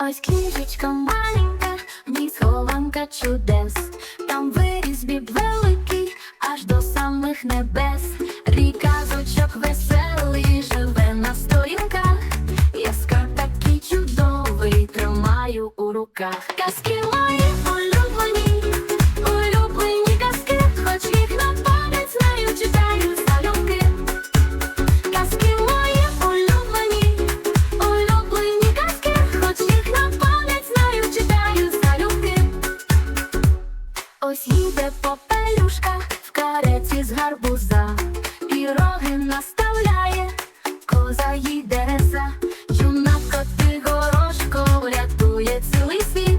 Ось книжечка маленька, в ній схованка чудес, там виріс біб великий, аж до самих небес. Ріка зочок веселий, живе на сторінках. Я скарб такий чудовий, тримаю у руках. Казки мої Ось їде попелюшка в кареці з гарбуза, піроги наставляє, коза їй дереса, юна коти горошко врятує цілий світ,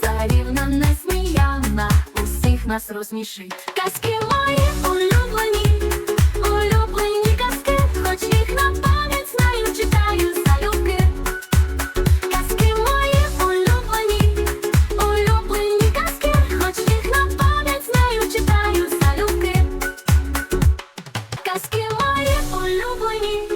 царівна несміяна, усіх нас розсмішить. Казки мої улюблені, має улюблені.